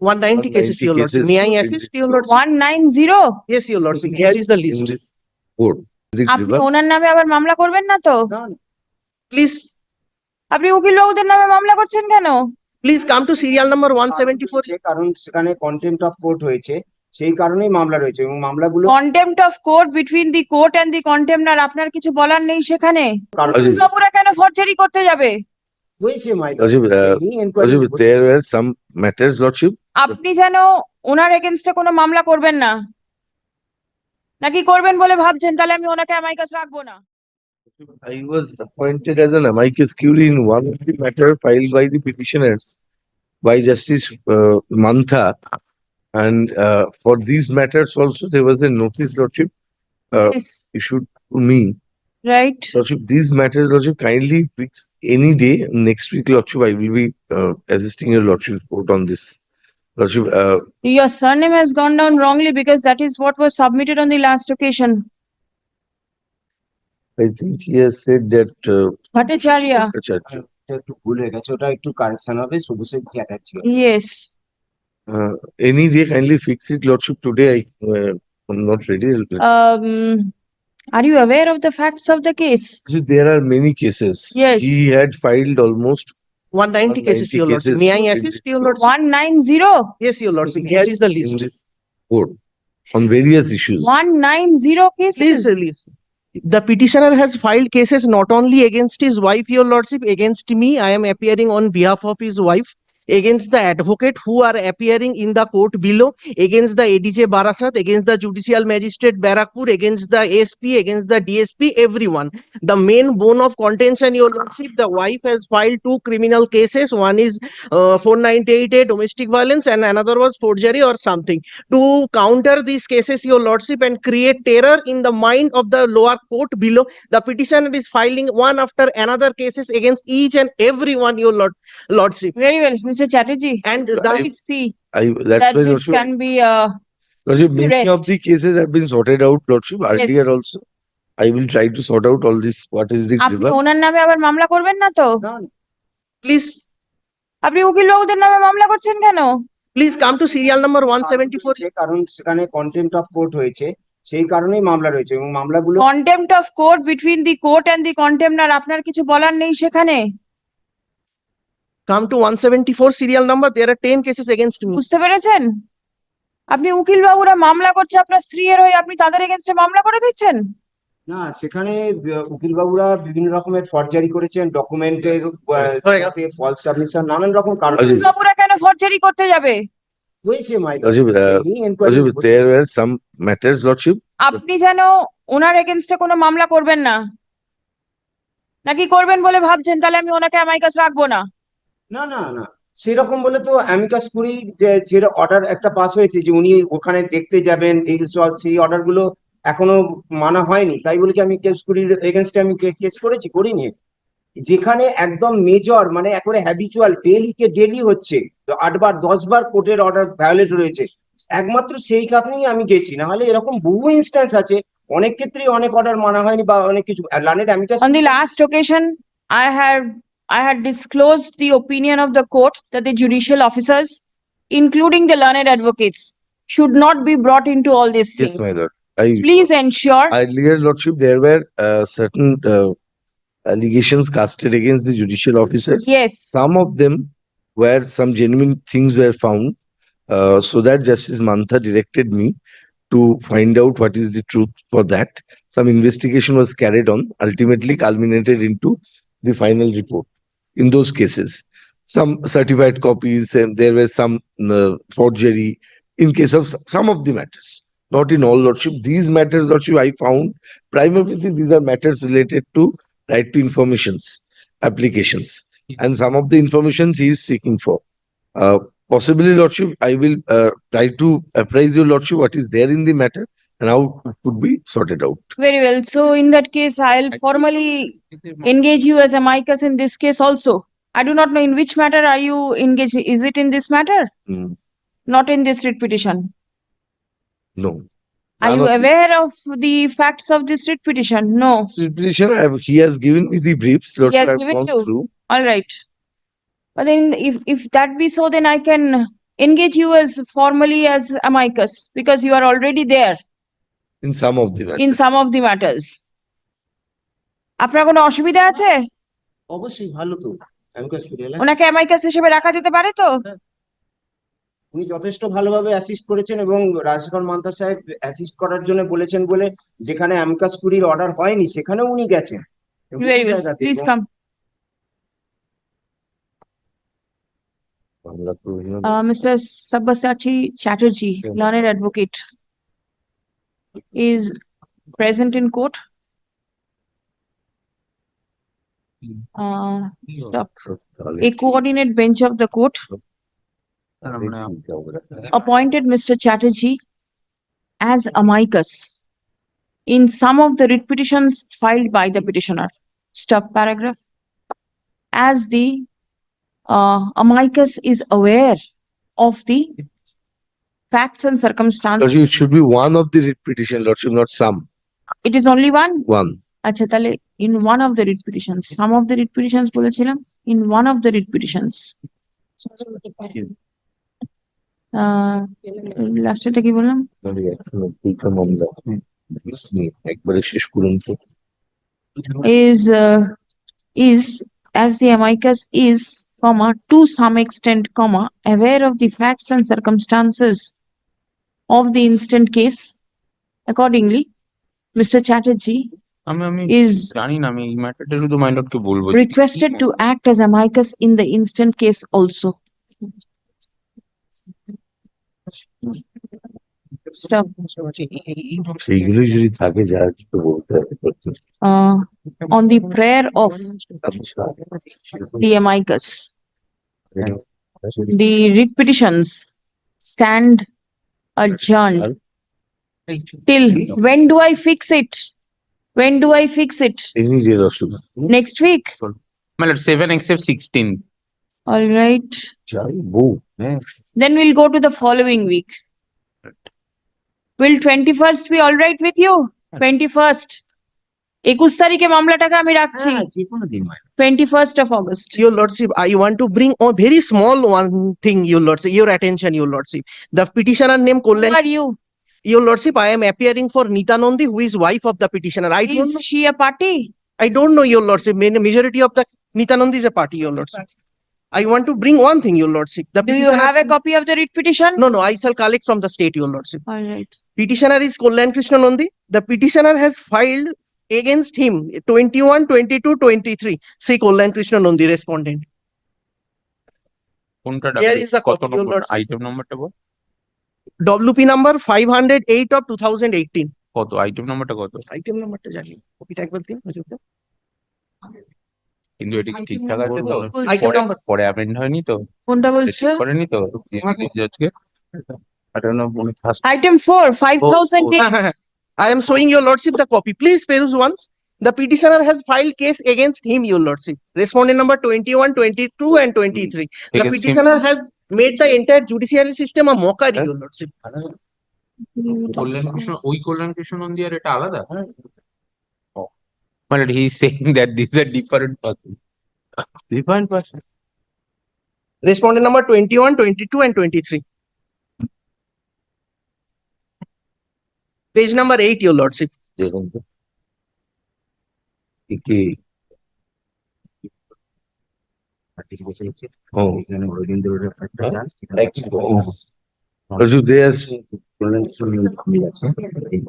One ninety cases, your lordship. May I assist, your lordship? One nine zero Yes, your lordship. Here is the list. The আপনি ওনার নামে আবার মামলা করবেন না তো. Please, আপনি উকিল বাবুদের নামে মামলা করছেন কেন please come to serial number one seventy-four. কারণ সেখানে কন্টেম্পট অফ কোর্ট হয়েছে সেই কারণেই মামলা রয়েছে এবং মামলাগুলো contempt of court between the court and the contemnor আপনার কিছু বলার নেই সেখানে কারণ উকিল বাবুরা কেন ফরজারি করতে যাবে হয়েছে মাই Lordship, uh, Lordship, there were some matters, Lordship, আপনি যেন ওনার এগেনস্টে কোনো মামলা করবেন না নাকি করবেন বলে ভাবছেন তাহলে আমি ওনাকে অ্যামাইকাস রাখব না I was appointed as an amicus curiae in one of the matter filed by the petitioners by Justice uh, Mantha. And uh, for these matters also, there was a notice, Lordship, uh, issued to me. Right Lordship, these matters, Lordship, kindly fix any day. Next week, Lordship, I will be uh, assisting your Lordship's court on this. Lordship, uh, Your surname has gone down wrongly because that is what was submitted on the last occasion. I think he has said that. uh, Bhattacharya, আচ্ছা, আচ্ছা, ওটা একটু ভুল হয়ে গেছে ওটা একটু correction হবে Subhashree Chatterjee yes. uh, Any day, kindly fix it, Lordship. Today, I uh, am not ready. Um, are you aware of the facts of the case? See, There are many cases. Yes. He had filed almost, One ninety cases, 190 your lordship. cases May I in assist, this your lordship? One nine zero, Yes, your lordship. Here is the in list. this court on various issues. one nine zero Please cases. release. The petitioner has filed cases not only against his wife, your lordship, against me. I am appearing on behalf of his wife. Against the advocate who are appearing in the court below, against the ADJ Barasat, against the judicial magistrate Barakpur, against the SP, against the DSP, everyone. The main bone of contention, your lordship, the wife has filed two criminal cases. One is uh, 498A domestic violence and another was forgery or something to counter these cases, your lordship, and create terror in the mind of the lower court below. The petitioner is filing one after another cases against each and every one, your lord, lordship. Very well, Mr. Chatterjee. And I- Please see I, that's that why, this Lordship, can be, uh, Lordship, many of the cases have been sorted out, Lordship, earlier also. I will try to sort out all this, what is the আপনি grievance. ওনার নামে আবার মামলা করবেন না তো please, আপনি উকিল বাবুদের নামে মামলা করছেন কেন please come to serial number one seventy-four. কারণ সেখানে কন্টেম্পট অফ কোর্ট হয়েছে সেই কারণেই মামলা রয়েছে এবং মামলাগুলো contempt of court between the court and the contemnor আপনার কিছু বলার নেই সেখানে Come to one seventy four serial. There are ten cases against me. বুঝতে পেরেছেন? আপনি উকিল বাবুরা মামলা করছে আপনার স্ত্রীর হয়ে আপনি তাদের এগেনস্টে মামলা করে দিচ্ছেন? না সেখানে উকিল বাবুরা বিভিন্ন রকমের ফরজারি করেছেন ডকুমেন্টের। ফলস সাবমিশন নানান রকম কারণ আচ্ছা, উকিল বাবুরা কেন ফরজারি করতে যাবে? হয়েছে some আপনি যেন ওনার এগেনস্টে কোনো মামলা করবেন না। নাকি করবেন বলে ভাবছেন তাহলে আমি ওনাকে অ্যামাইকাস রাখব না? না না না। সেরকম বলে তো অ্যামিকাস কুরি যে যে অর্ডার একটা পাস হয়েছে যে উনি ওখানে দেখতে যাবেন এই সব সেই অর্ডারগুলো এখনও মানা হয়নি। তাই বলে কি আমি কেস কুরির এগেনস্টে আমি কেস করেছি? করিনি। যেখানে একদম মেজর মানে একেবারে হ্যাবিচুয়াল ডেলি কে ডেলি হচ্ছে তো আটবার দশবার কোর্টের অর্ডার ভায়োলেট রয়েছে একমাত্র সেই কারণেই আমি গেছি। না হলে এরকম বহু ইনস্ট্যান্স আছে অনেক ক্ষেত্রেই অনেক অর্ডার মানা হয়নি বা অনেক কিছু লানেট amicus On the last occasion, I had, I had disclosed the opinion of the court that the judicial officers, including the learned advocates, should not be brought into all these things. yes, my lord. I, Please ensure, earlier, Lordship, there were uh, certain uh, allegations casted against the judicial officers. yes, Some of them where some genuine things were found, uh, so that Justice Mantha directed me to find out what is the truth for that. Some investigation was carried on, ultimately culminated into the final report in those cases. Some certified copies, and there were some uh, forgery in case of some of the matters. Not in all, Lordship. These matters, Lordship, I found primarily these are matters related to right to informations applications and some of the information he is seeking for. Uh, possibly, Lordship, I will uh, try to apprise your Lordship what is there in the matter and how it could be sorted out. very well. So in that case, I'll formally engage you as amicus in this case also. I do not know in which matter are you engaged? Is it in this matter? Mm, Not in this writ petition? no. Are None you of this- aware of the facts of this writ petition? No. This petition, I have- he has given me the briefs, Lordship, has I have given gone you. through. All right. But then if, if that be so, then I can engage you as formally as amicus because you are already there In some of the in matters. some of the matters. আপনার কোনো অসুবিধা আছে? অবশ্যই ভালো তো। Amicus curiae ওনাকে অ্যামাইকাস হিসেবে রাখা যেতে পারে তো? উনি যথেষ্ট ভালোভাবে অ্যাসিস্ট করেছেন এবং রাজশেখর মান্তা সাহেব অ্যাসিস্ট করার জন্য বলেছেন বলে যেখানে অ্যামিকাস কুরির অর্ডার হয়নি সেখানেও উনি গেছেন। প্লিজ কাম বাংলা তো অভিনয়- Uh, Mr. is present in court. Uh, stop. A coordinate bench of the court appointed Mr. Chatterjee as amicus in some of the writ petitions filed by the petitioner. Stop paragraph. As the uh, amicus is aware of the facts and circumstances, Lordship, It should be one of the writ petition, Lordship, not some, it is only one. one. আচ্ছা তাহলে in one of the writ petitions, some of the writ petitions বলেছিলাম, in one of the writ petitions. আহ, লাস্টেটা কি বললাম? তাহলে এখনো দুইটা মামলা Please নিয়ে একবারে শেষ করুন তো is uh, is as the amicus is comma to some extent comma aware of the facts and circumstances of the instant case accordingly mr chatterjee আমি আমি is জানি না আমি এই ম্যাটারটা শুধু মাইলটকে বলবো যে requested to act as amicus in the instant case also stop সেইগুলোই যদি থাকে যা কিছু বলতে হবে uh, on the prayer of the amicus the writ petitions stand adjourned till when do I fix it? When do I fix it? এমনি যে রসুন Next week? My lord seven except sixteen All right. যাই বউ হ্যাঁ Then we'll go to the following week. Will twenty-first be all right with you? Twenty-first. একুশ তারিখে মামলাটাকে আমি রাখছি হ্যাঁ যে কোনো দিন twenty-first of August. Your lordship, I want to bring a very small one thing, your lordship, your attention, your lordship. The petitioner name Who are you? your lordship, I am appearing for Nita Nandi, who is wife of the petitioner. I don't Is know, she a party? I don't know, your lordship, Ma- majority of the Nita Nandi is a party, your lordship. I want to bring one thing, your lordship. The Do you have a copy of the writ petition? No, no, I shall collect from the state, your lordship. All right. Petitioner is Kollan Krishna Nandi. The petitioner has filed against him 21 22 23 see kollan krishna nandi respondent. here is the item number wp number 508 of 2018 কত? Item নাম্বারটা কত? Item নাম্বারটা জানি। কপিটা একবার দিন হুজুরকে কিন্তু এটা কি ঠিকঠাক আছে তো? আইটেম নাম্বার পরে অ্যামেন্ড হয়নি তো? কোনটা বলছো? পরে নি তো? আজকে? Item 4 5008 I am showing your lordship the copy. Please peruse once. The petitioner has filed case against him, your lordship. Respondent number 21, 22 and twenty-three. The Against him? petitioner has made the entire judiciary system a mockery, Huh? your lordship. Kalyan Krishna ওই কল্যাণ কৃষ্ণ নন্দী আর এটা আলাদা মানে হি saying that this R different person different person Respondent number 21, 22 and twenty-three. Page number eight, your lordship. দেখুন তো কি কি ও Lordship, there's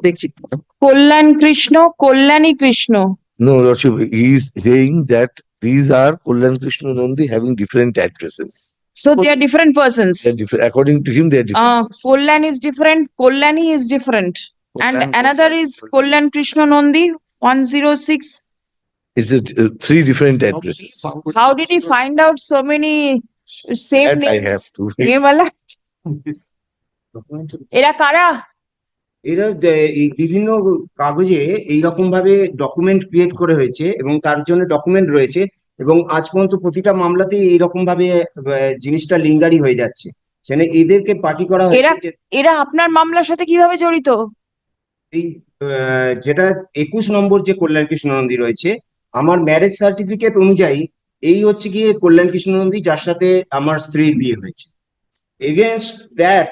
দেখছি। কল্যাণ Krishna, Kalyani Krishna. no, Lordship, he is saying that these are Kollan Krishna Nandi having different addresses. So they are different persons. They're different, according to him, they're different. Uh, Kollan is different, Kollani is different. And another is Kollan Krishna Nandi, one zero six. It's a, uh, three different addresses. How did he find out so many same That I names? have to. এ বলা, এরা কারা? এরা দে- এই বিভিন্ন কাগজে এইরকম ভাবে document create করে হয়েছে এবং তার জন্য ডকুমেন্ট রয়েছে এবং আজ পর্যন্ত প্রতিটা মামলাতেই এইরকম ভাবে আহ, জিনিসটা লিঙ্গারি হয়ে যাচ্ছে সেখানে এদেরকে পার্টি করা হয়েছে এরা- যে এরা আপনার মামলার সাথে কীভাবে জড়িত? এই যেটা একুশ নম্বর যে কল্যাণ কৃষ্ণ নন্দী রয়েছে, আমার ম্যারেজ সার্টিফিকেট অনুযায়ী এই হচ্ছে গিয়ে কল্যাণ কৃষ্ণ নন্দী, যার সাথে আমার স্ত্রীর বিয়ে হয়েছে। এগেনস্ট দ্যাট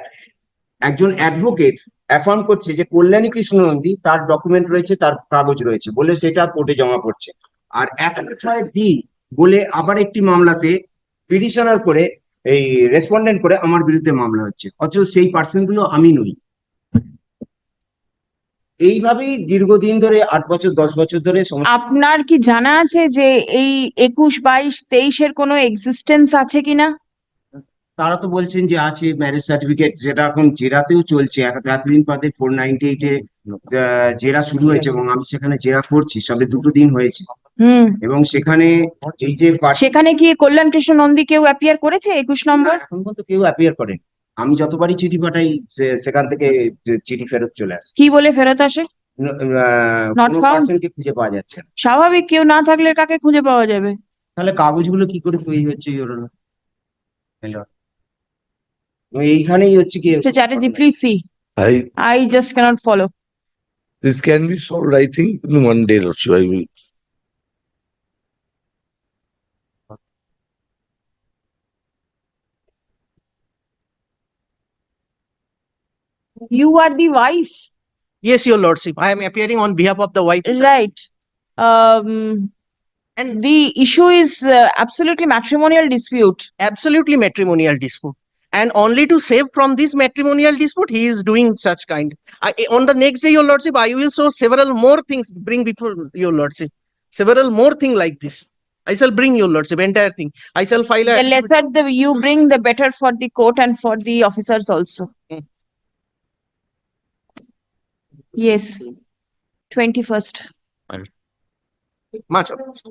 একজন অ্যাডভোকেট অ্যাফার্ম করছে যে কল্যাণী কৃষ্ণ নন্দী, তার ডকুমেন্ট রয়েছে, তার কাগজ রয়েছে, বলে সেটা কোর্টে জমা পড়ছে। আর এক ছয় ডি বলে আবার একটি মামলাতে পিটিশনার করে, এই রেসপন্ডেন্ট করে আমার বিরুদ্ধে মামলা হচ্ছে। অথচ সেই পার্সনগুলো আমি নই। এইভাবেই দীর্ঘদিন ধরে আট বছর দশ বছর ধরে আপনার কি জানা আছে যে এই একুশ বাইশ তেইশের কোনো এক্সিস্টেন্স আছে কিনা? তারা তো বলছেন যে আছে ম্যারেজ সার্টিফিকেট যেটা এখন জেরাতেও চলছে। এতদিন বাদে ফোর নাইনটি এইটে জেরা শুরু হয়েছে এবং আমি সেখানে জেরা করছি। সবে দুটো দিন হয়েছে। হুম। এবং সেখানে এই যে সেখানে কি কল্যাণ কৃষ্ণ নন্দী কেউ অ্যাপিয়ার করেছে একুশ নম্বর? এখন পর্যন্ত কেউ অ্যাপিয়ার করেন। আমি যতবারই চিঠি পাঠাই সেখান থেকে চিঠি ফেরত চলে আসে। কি বলে ফেরত আসে? নট খুঁজে পাওয়া যাচ্ছে না। স্বাভাবিক কেউ না থাকলে কাকে খুঁজে পাওয়া যাবে? তাহলে কাগজগুলো কি করে তৈরি হচ্ছে এইখানেই হচ্ছে কি? Chatterjee please see I I just cannot follow this can be solved I think in one day or so I will You are the wife, Yes, your lordship, I am appearing on behalf of the wife. right? Um, and the issue is uh, absolutely matrimonial dispute. Absolutely matrimonial dispute. And only to save from this matrimonial dispute, he is doing such kind. I, on the next day, your lordship, I will show several more things, bring before your lordship. Several more thing like this. I shall bring your lordship, entire thing. I shall file a. The lesser the you bring, the better for the court and for the officers also. Mm. Yes, twenty-first. Much obliged.